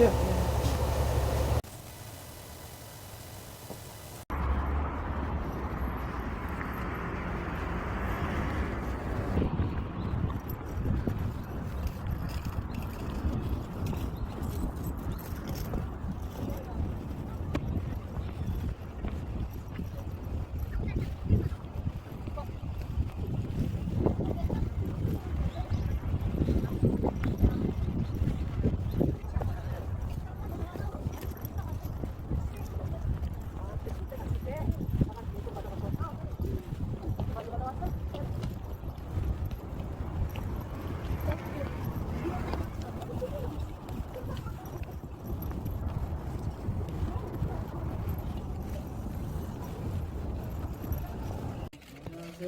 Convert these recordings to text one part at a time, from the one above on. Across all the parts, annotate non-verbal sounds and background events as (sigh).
Вроде 예.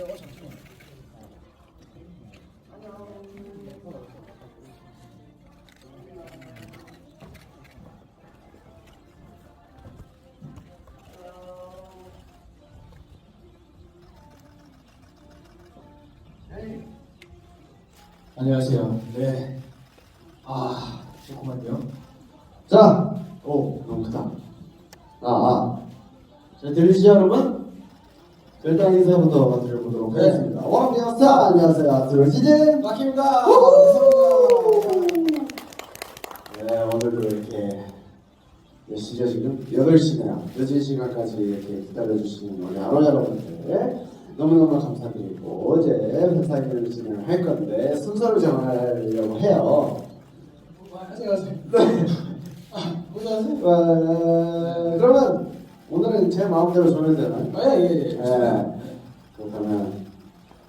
안녕하세요. 네. 아, 좋구만요. 자, 오, 너무 크다. 아, 아. 자, 들리시죠, 여러분? 일단 인사부터. 하겠습니다. 원비어스 안녕하세요. 들으시지? 막힙니다. 네, 오늘도 이렇게 몇 시죠 지금? 8시네요. 늦은 시간까지 이렇게 기다려주시는 우리 아로 여러분들 너무너무 감사드리고 어제 회사 일을 진행을 할 건데 순서를 정하려고 해요. 하세요, 하세요. 네. 아, 먼저 하세요. 어, 그러면 오늘은 제 마음대로 정해도 되나요? 아, 예, 예, 예. 네. 그렇다면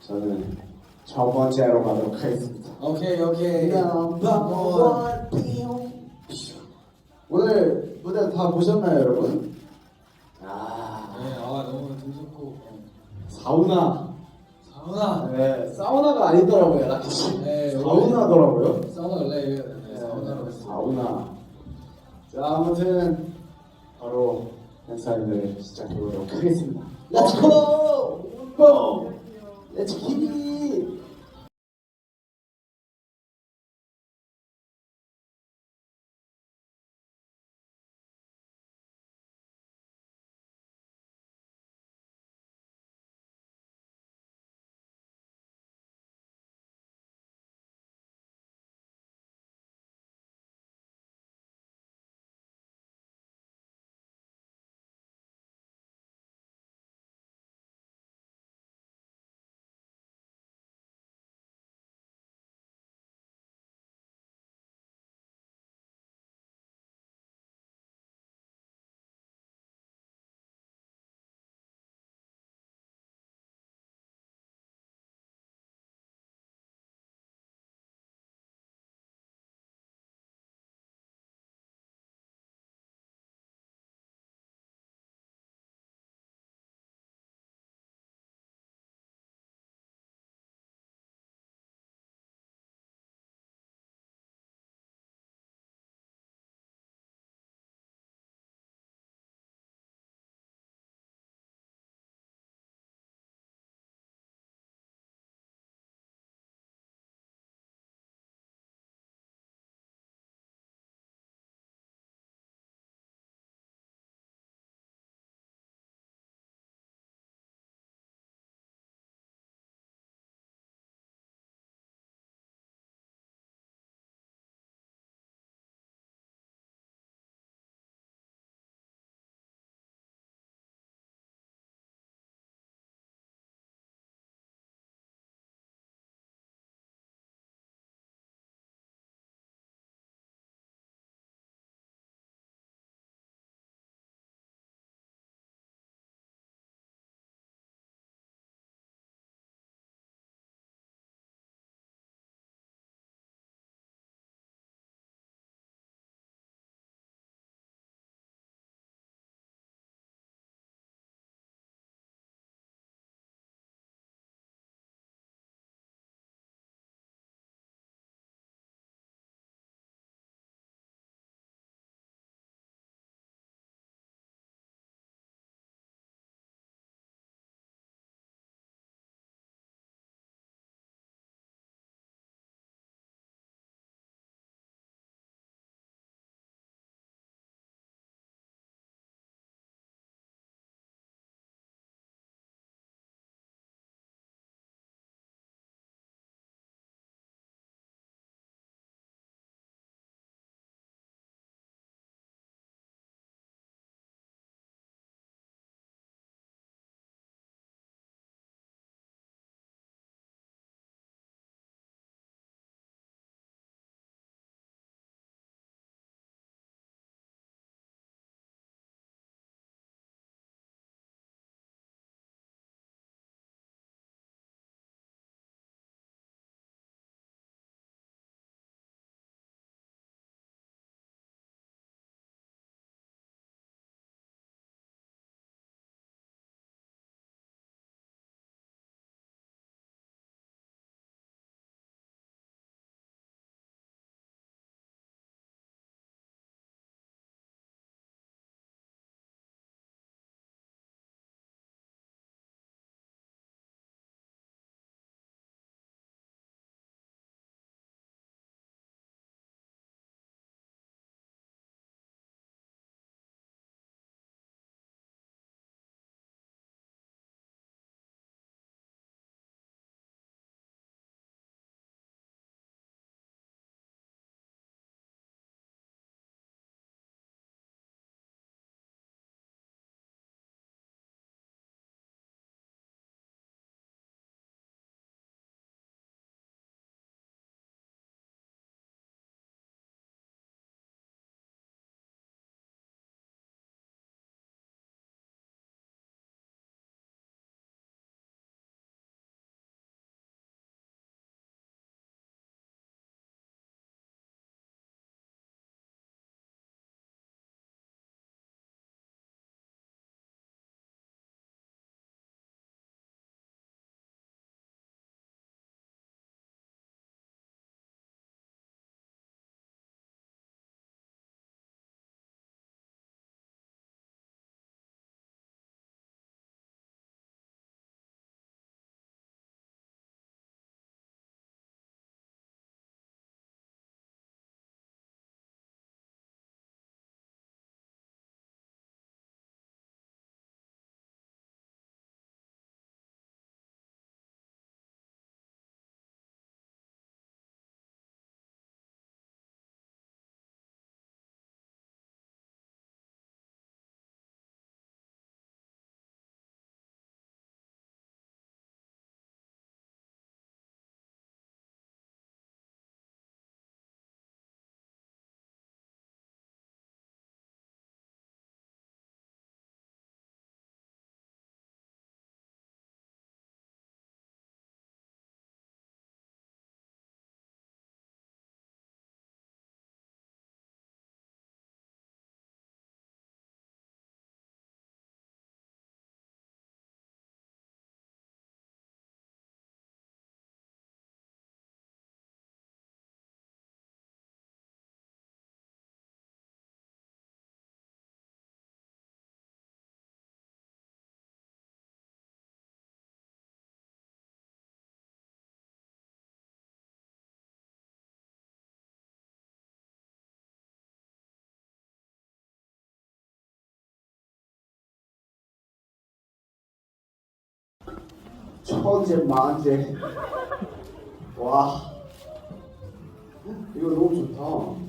저는 첫 번째로 가도록 하겠습니다. 오케이, 오케이. 넘버 오늘 무대 다 보셨나요, 여러분? 아, 네, 아, 너무 재밌었고. 사우나. 사우나. 네, 사우나가 아니더라고요, 나. 네, 사우나더라고요. 사우나 원래 이거 네, 사우나로 했어요. 사우나. 자, 아무튼 바로 행사를 시작해보도록 하겠습니다. Let's go! Get it! 천재 만재. 와. 이거 너무 좋다.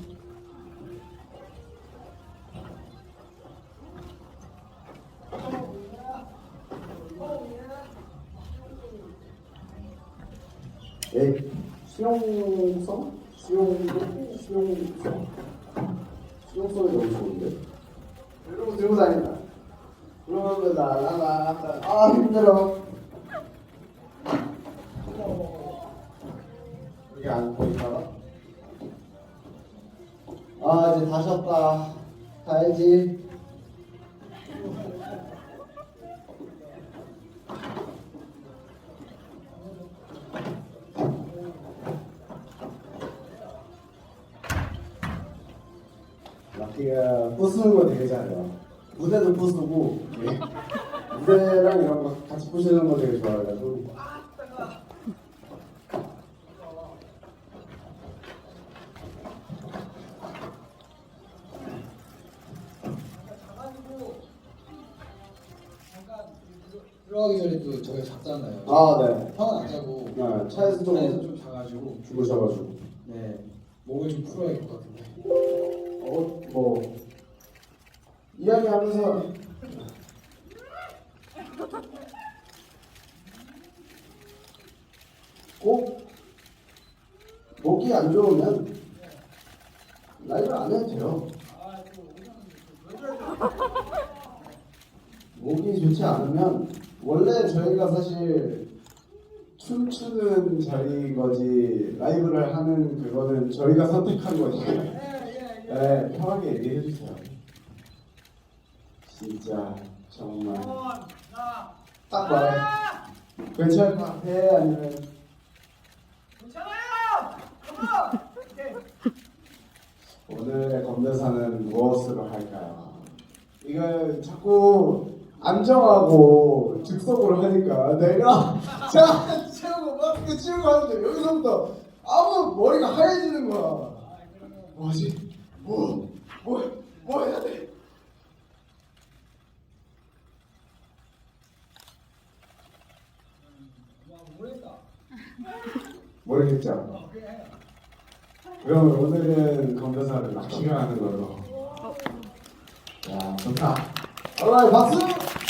에 수용성? 수용성? 수용성? 수용성이 너무 좋은데? 이러고 들고 다닌다. 그러면 나나나 아 힘들어. 들어가기 전에 또 저희가 잤잖아요. 아 네. 형은 안 자고 네, 차에서 좀 차에서 좀 자가지고 주무셔가지고 네 몸을 좀 풀어야 될 것 같은데. 어 뭐 이야기하면서 꼭 목이 안 좋으면 라이브 안 해도 돼요. 목이 좋지 않으면 원래 저희가 사실 춤추는 자리인 거지 하는 그거는 저희가 선택한 거니까 네, 편하게 얘기해 주세요. 진짜 정말 딱 말해. 괜찮을 것 같아 아니면 오늘의 건대사는 무엇으로 할까요? 이거 자꾸 안정하고 즉석으로 하니까 내가 (laughs) 자 채우고 마스크 치우고 하는데 여기서부터 아무 머리가 하얘지는 거야. 뭐지? 뭐? 뭐? 뭐 해야 돼? 모르겠죠? 그럼 오늘은 건배사를 락키가 하는 걸로. 야 좋다. alright 박수.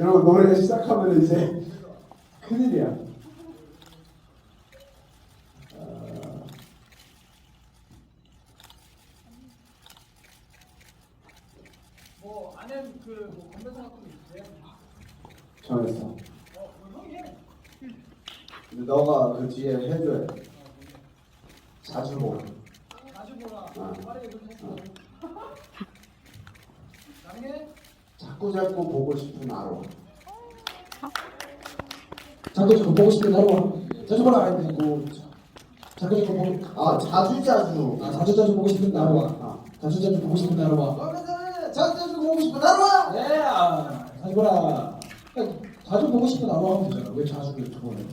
여러분 노래 시작하면 이제 큰일이야. 어, 뭐 안에 그뭐 건배사 같은 거 있으세요? 정했어. 어, 뭐 형이 해. 근데 너가 그 뒤에 해줘야 돼. 자주 보라. 자주 보라. 어. 빠르게 좀 했어. (laughs) 나중에 자꾸 자꾸 보고 싶은 아로. 자꾸 자꾸 보고 싶은 하루 와. 자주 보라 안 되고 자꾸 자꾸 보고 아 자주 자주. 아 자주 자주 보고 싶은 하루 와. 아. 자주 자주 보고 싶은 하루 와. 그러면은 자주 자주 보고 싶은 아로. 네, 아, 자주 보라. 그러니까 자주 보고 싶은 하루 하면 되잖아. 왜 자주 그렇게 보내?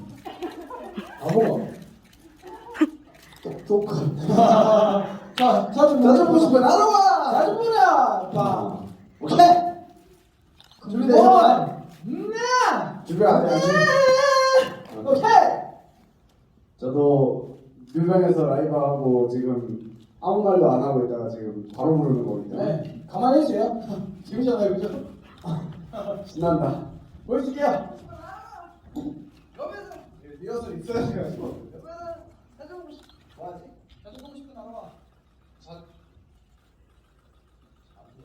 바보가. 똑똑한. 자, 자주 자주 보고 싶은 아로. 자주 보라. 봐. 아. 오케이. 음, 준비 안 돼. 저도 뮤병에서 라이브 하고 지금 아무 말도 안 하고 있다가 지금 바로 부르는 거거든요. 네, 가만히 있어요. 지금잖아요, 그죠? 신난다. 보여줄게요. 옆에서 리허설 있어야 돼가지고. 옆에서 자주 보고 싶 뭐하지? 자주 보고 싶은 나와. 자,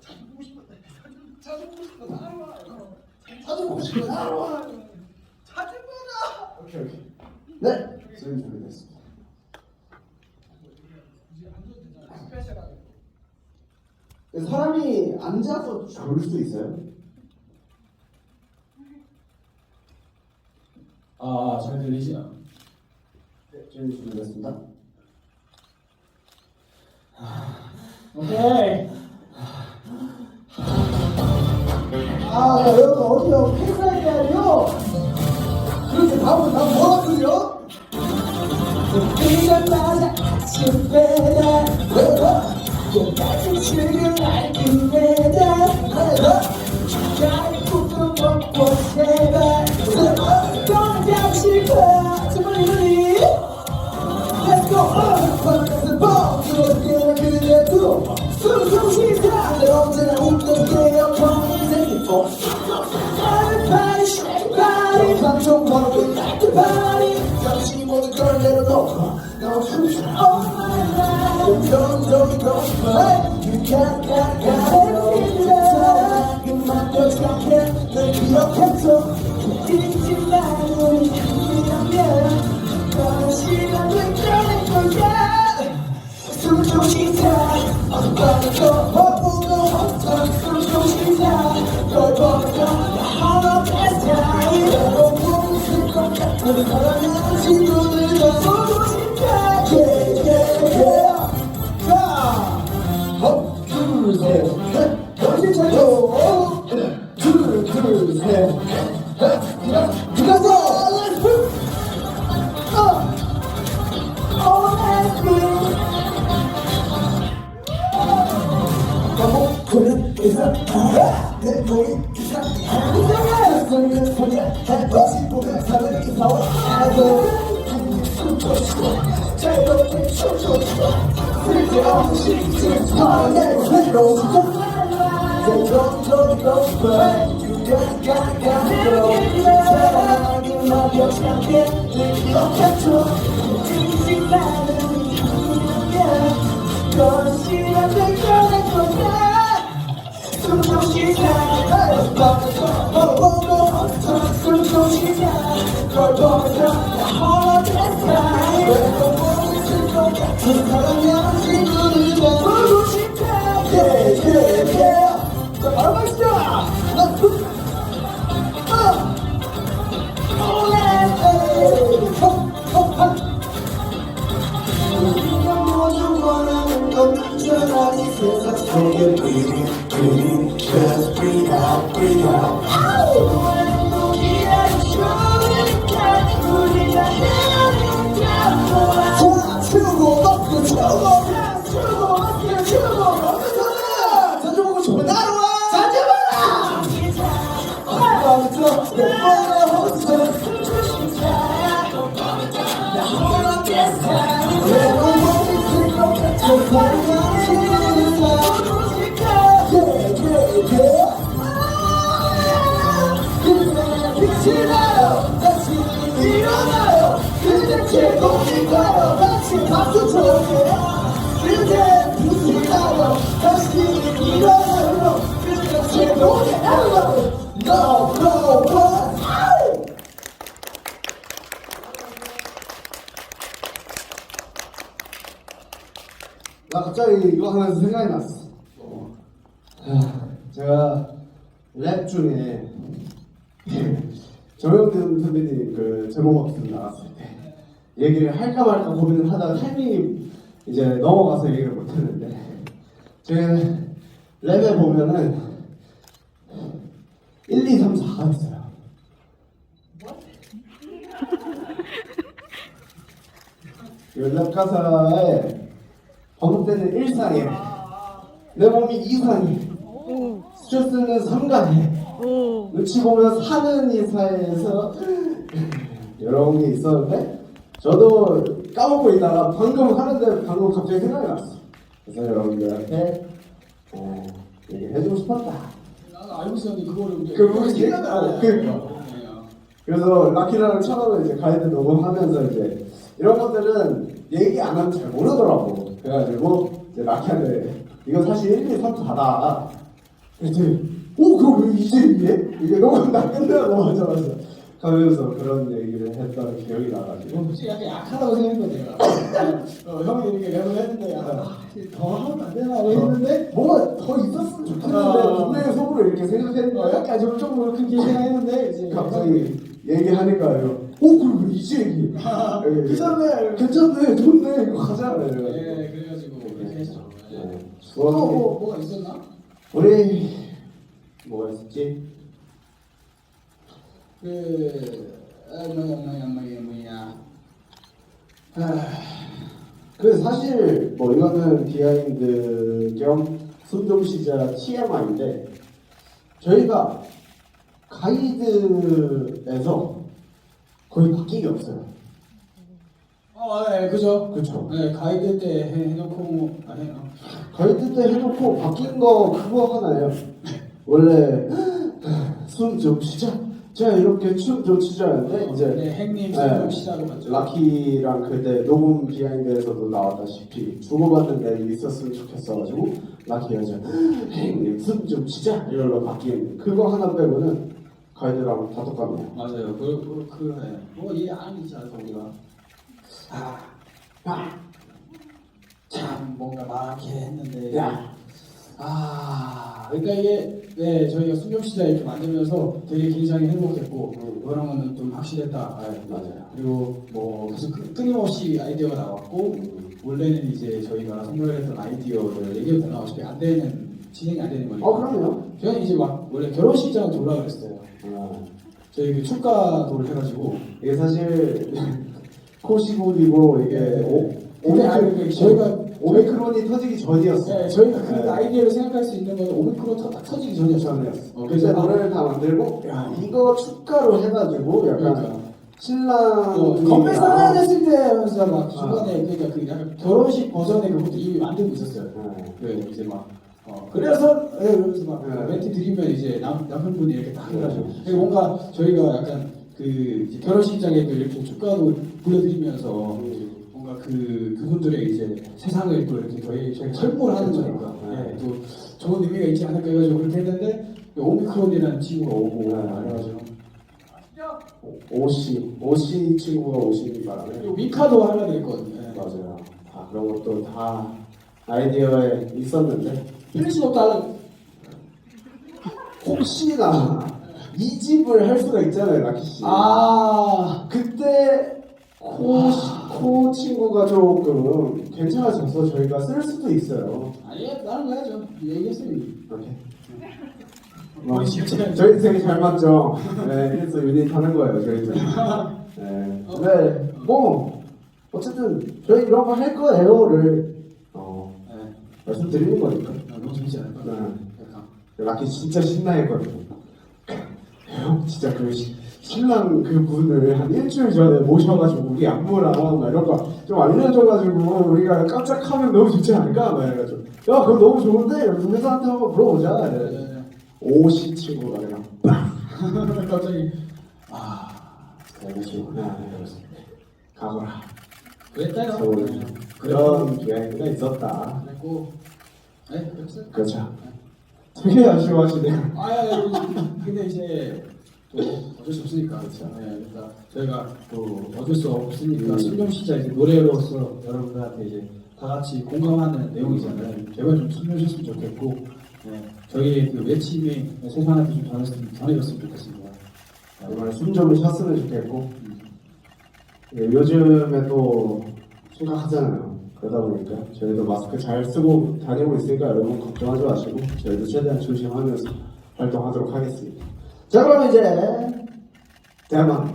자주 보고 싶은 자주 자주 보고 싶은 나와. 자주 보고 싶은 아로. 자주 보라. 오케이 오케이. 네. 저희 준비됐습니다. 사람이 앉아서 졸 수 있어요? 아, 잘 들리지? 네, 저희 준비됐습니다. 오케이. 아, 야, 여러분 어디요? 팬사인회 아니요? 그렇게 다음은 나 뭐라 그려? 이것마다 아침마다 끝까지 지금 알기마다 나의 꿈도 먹고 제발 또 잠시 봐 정말 이러니 Let's go home, let's go home, let's go home, let's go home, let's go home, 방송 바로 그 깔끔하니 당신이 모든 걸 내려놓고 너 춤춰 Oh my life Don't don't got got 사랑 그만 더 생각해 널 기억해줘 잊지 말고 꺼낼 거야. 숨좀 쉬자 어둠바닥도 よろしくお願いします。Yeah yeah yeah 자 바로 Hold your breathe, breathing, just breathe out, breathe out. 나 갑자기 이거 하면서 생각이 났어. 아, 제가 랩 중에 (laughs) 정영근 선배님 그 제목 때 얘기를 할까 말까 고민을 하다가 타이밍이 이제 넘어가서 얘기를 못했는데 제가 랩에 보면은 1, 2, 3, 4가 있어요. (laughs) 연락 가사에 반복되는 일상에 내 몸이 이상해 스트레스는 삼가해 눈치 보면 사는 이 사회에서 (laughs) 여러 게 있었는데 저도 까먹고 있다가 방금 하는데 방금 갑자기 생각이 났어 그래서 여러분들한테 어, 얘기해주고 싶었다 나는 알고 있었는데 그거를 이제 그걸 생각을 안 해. 그러니까. 그래서 라키라랑 처음에 이제 가이드 녹음하면서 이제 이런 것들은 얘기 안 하면 잘 모르더라고. 그래가지고 이제 라키한테 이거 사실 1, 2, 3, 4다. 그랬더니 오 그거 왜 이제 이게? 이게 녹음 다 끝나고 하자마자 가면서 그런 얘기를 했던 기억이 나가지고 솔직히 약간 약하다고 생각했거든 내가 어, 형이 이렇게 랩을 했는데 약간 아, 더 하면 안 되나 했는데 뭔가 더 있었으면 좋겠는데 아. 분명히 속으로 이렇게 생각했는 어, 거야. 약간 좀 조금 그렇게 생각했는데 이제 갑자기 얘기하니까요. 오 그리고 이제 얘기. 아, 예, 괜찮네. 괜찮네, 좋네, 이거 가자. 예 이래가지고. 그래가지고 그렇게 했죠 네. 또 추억이 뭐, 뭐가 있었나? 우리 뭐가 있었지? 그 아, 뭐야 뭐야 뭐야 뭐야 아, 그 사실 뭐 이거는 비하인드 겸 숨좀쉬자 TMI인데 저희가 가이드에서 거의 바뀐 게 없어요. 어, 네, 그죠. 그쵸. 네, 가이드 때 해- 해놓고 아, 해, 어. 가이드 때 해놓고 바뀐 거 그거 하나예요. 원래 숨 좀 쉬자 제가 이렇게 춤좀 추자는데 이제 네, 행님 네. 시작을 맞죠. 라키랑 그때 녹음 비하인드에서도 나왔다시피 주고받는 날이 있었으면 좋겠어가지고 라키가 이제 형님 숨좀 쉬자 이걸로 바뀐 그거 하나 빼고는 가이드랑 다 똑같네요 맞아요. 그, 그, 그, 네. 뭐이 아니지 않아서 우리가 아, 아, 참 뭔가 많게 했는데 야 아, 그러니까 이게 네 저희가 순경시장 이렇게 만들면서 되게 굉장히 행복했고 음. 이거는 거는 좀 확실했다. 네. 맞아요 그리고 뭐 계속 끊- 끊임없이 아이디어가 나왔고 원래는 이제 저희가 선별했던 아이디어를 얘기해도 어차피 안 되는 진행이 안 되는 거니까. 어 그럼요 저희는 이제 막 원래 결혼식장을 돌라 그랬어요. 어. 저희 그 축가도를 해가지고 이게 사실 (laughs) 코시국이고 이게 오, 근데 아니, 그 저희가 오미크론이 터지기 전이었어요 네, 저희가 그 네. 아이디어를 생각할 수 있는 건 오미크론 터, 딱 터지기 전이었어요. 전이었어 어, 그래서 노래를 다 만들고 야 이거 축가로 해가지고 약간 그러니까. 신랑 어, 분위기가- 건배 사랑했을 때 하면서 막 아. 중간에 그러니까 그 약간 결혼식 버전의 그것도 이미 만들고 있었어요. 네. 그 이제 막 어, 그래서 네, 그래서 막 네. 멘트 드리면 이제 남 남편분이 이렇게 딱 해가지고 네. 그리고 뭔가 저희가 약간 그 이제 결혼식장에 또 이렇게 축가도 불러드리면서 음. 그 그분들의 이제 세상을 또 이렇게 저희 저희 설문을 하는. 거니까 네. 네, 또 좋은 의미가 있지 않을까 해가지고 그렇게 했는데 오미크론이라는 친구가 오고 네. 그래가지고 오시 오시 친구가 오시는 바람에 그리고 미카도 하려고 했거든요. 네. 맞아요. 다 그런 것도 다 아이디어에 있었는데 필리시노도 하려고 혹시나 이 집을 할 수가 있잖아요, 라키 씨. 아 그때 코, 코 친구가 조금 괜찮아져서 저희가 쓸 수도 있어요. 아니 나는 거야죠 얘기했어요 이미. 이렇게. 뭐, 뭐, 진짜. 저희 되게 잘 맞죠. 네, 그래서 유닛 하는 거예요, 저희들. 네, 네, 뭐 어쨌든 저희 이런 거 할 거예요를 어, 네. 말씀드리는 거니까. 아, 너무 재밌지 않을까? 네. 약간. 라키 진짜 신나했거든요. 형 (laughs) 진짜 그 시- 신랑 그 분을 한 일주일 전에 모셔가지고 우리 안무랑 막 이런 거 좀 알려줘가지고 우리가 깜짝하면 너무 좋지 않을까? 막 이래가지고 야 그거 너무 좋은데? 이러면서 회사한테 한번 물어보자. 네. 오시 친구가 그냥 갑자기 아 그래가지고 야 이러면서 가거라. 그랬다요. 서울에 네. 그런 기회가 있었다. 그랬고 네 그랬어요. 그렇죠. 되게 아쉬워하시네요. 아야 근데 이제 또 어쩔 수 없으니까 그렇죠. 네, 그러니까 저희가 또 어쩔 수 없으니까 음. 신경시자 이제 노래로서 여러분들한테 이제 다 같이 공감하는 내용이잖아요. 제발 좀 숨겨주셨으면 좋겠고 네, 저희의 그 외침이 세상한테 좀 전해졌으면 좋겠습니다. 정말 숨좀 쉬었으면 좋겠고 예, 요즘에 또 심각하잖아요. 그러다 보니까 저희도 마스크 잘 쓰고 다니고 있으니까 여러분 걱정하지 마시고 저희도 최대한 조심하면서 활동하도록 하겠습니다. 자 그럼 이제 대만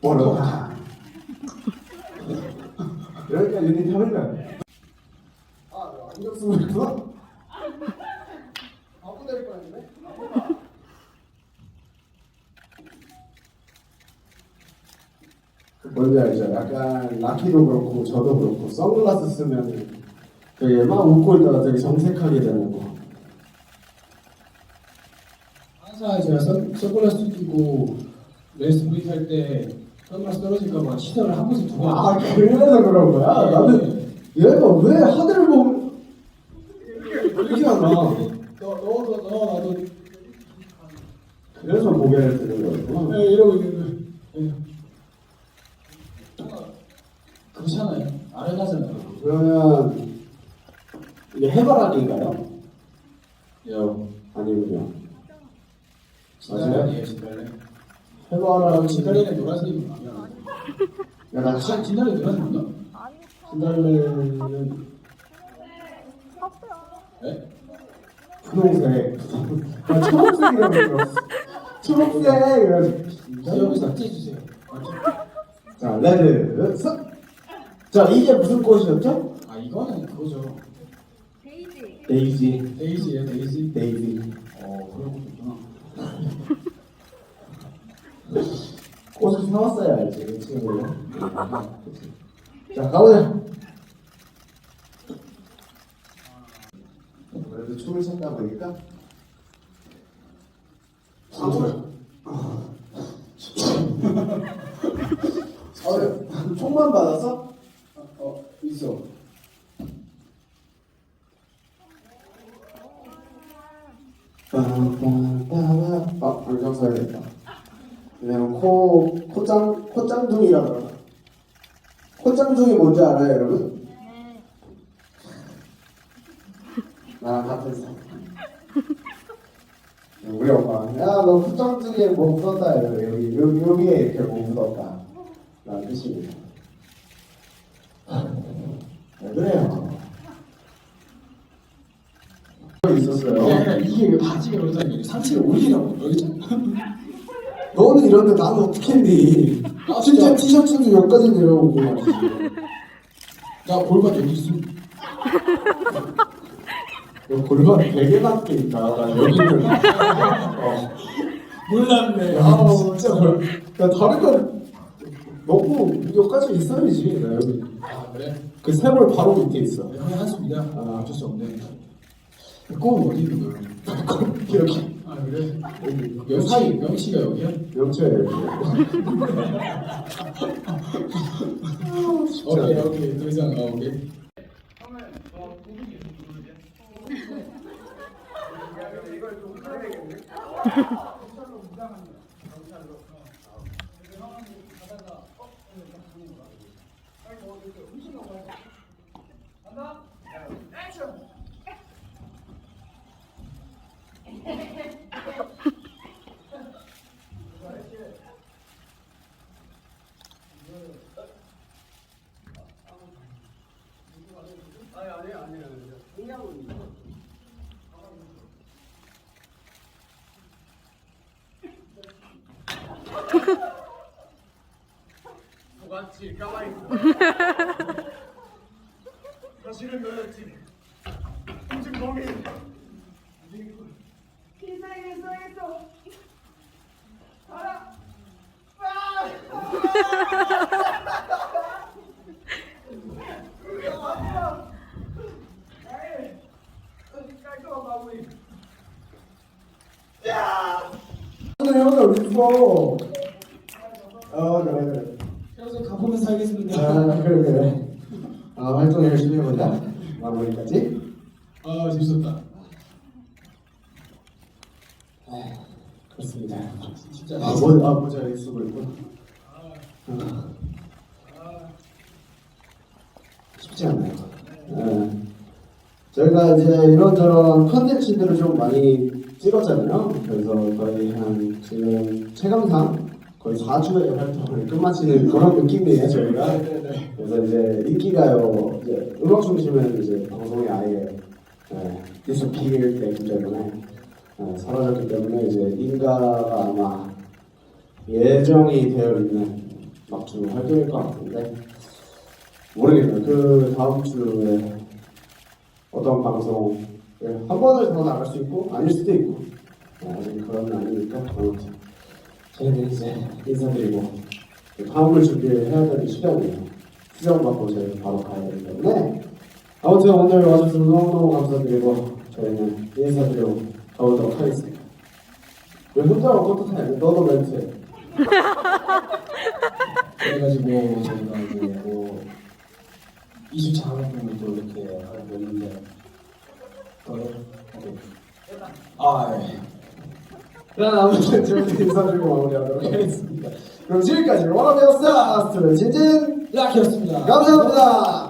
뭐로가 그러니까 유닛 하면요. 아 안경 쓰고 있구나. 아프 될 뻔했네. 뭔지 알죠? 약간 라키도 그렇고 저도 그렇고 선글라스 쓰면 되게 막 웃고 있다가 되게 정색하게 되는 거. 항상 제가 선, 선글라스 끼고 레이스 브리트 할때 선글라스 떨어질까봐 시선을 한 번씩 두고 아 그래서 그런 거야? 나는 얘가 왜 하늘을 보면 이렇게 하나? 너, 너도 너 나도 그래서 고개를 드는 거였구나. 네, 이러고 있는 거예요. 그렇잖아요. 아련하잖아요. 그러면 이게 해바라기인가요? 요. 아니군요. 진달래 맞아요? 아니에요, 진달래. 아, 해바라기. 진달래는 노란색이 맞나? 야, 나 진- 진달래 노란색 맞나? 진달래는 네? 분홍색. 나 초록색이라고 들었어. 초록색. 이래가지고. 여기서 다 찢어주세요. 자, 레드. 스. 자, 이게 무슨 꽃이었죠? 아, 이거는 그거죠. 데이지. 데이지. 데이지예요, 데이지. 데이지. 어, 그런 것도 있구나. (laughs) 꽃을 사왔어야 알지, 그 친구를. 자, 가보자. 그래도 춤을 췄다 보니까 아, 어, 총만 받았어? 어, 있어. 빠빠빠빠. 아, 안경 써야겠다. 왜냐면 코, 코짱, 코짱둥이라 그러나? 코짱둥이 뭔지 알아요, 여러분? 나랑 같은 사 우리 엄마, 야, 너 코짱둥이에 뭐 묻었다. 이러고 여기, 여기, 여기에 이렇게 뭐 묻었다. 라는 뜻입니다. 왜 그래요? 있었어요. 이게 왜 바지가 이게 상체를 올리라고 여기 너는 이런데 나는 어떻게 했니? 아, 진짜 진짜? 티셔츠는 여기까지 내려오고. 나 골반 여기 있어 너 골반 되게 낮게 있다. 나 여기는. 어. 몰랐네 아우, 진짜. 야, 다리가 너무 여기까지 있어야지. 나 여기. 아 그래? 그 세골 바로 밑에 있어. 형이 한숨이다 아 어쩔 수 없네 꼭 어디 있는 거야? (laughs) 꼭 여기. 아 그래? 명치 명치가 여기야? 명치야, 여기. 오케이 오케이 더 이상 어 오케이 맞지 (laughs) 가 만히 있어. 사실은 너였지. 지금 거기 기사에 있어 가라. 깔끔한 마무리. 오늘 형이 어디 있어? 아, 그래, 그래. 평생 가보면서 살겠습니다 아, 그래, 그래. 아, 활동 열심히 해보자. 마무리까지. 아 재밌었다 아, 그렇습니다. 진짜 아, 뭐, 아, 모자 여기 쓰고 있고. 아, 쉽지 않나요? 네. 저희가 이런저런 컨텐츠들을 좀 많이 찍었잖아요. 그래서 거의 한 지금 체감상 거의 4주의 활동을 끝마치는 그런 느낌이에요, 저희가. 네네네 그래서 이제 인기가요, 이제 음악 중심은 이제 방송이 아예 네, disappear 되기 때문에 네, 사라졌기 때문에 이제 인가가 아마 예정이 되어 있는 막주 활동일 것 같은데 모르겠네요. 그 다음 주에 어떤 방송을 한 번을 더 나갈 수 있고 아닐 수도 있고 네, 아직 그건 아니니까 아무튼 저희는 이제 인사드리고 다음을 준비해야 되는 시간이에요. 수정 받고 저희 바로 가야 되기 때문에 아무튼 오늘 와주셔서 너무너무 감사드리고 저희는 인사드리고 가보도록 하겠습니다. 왜 혼자 떳떳해? 너도 멘트해. (laughs) 그래가지고 저희가 이제 뭐 2주차 활동을 또 이렇게 또 오케이 아 예. 그럼 아무튼 저희 인사드리고 마무리하도록 하겠습니다. 그럼 지금까지 워너베어스 스트레 진진 라키였습니다 감사합니다.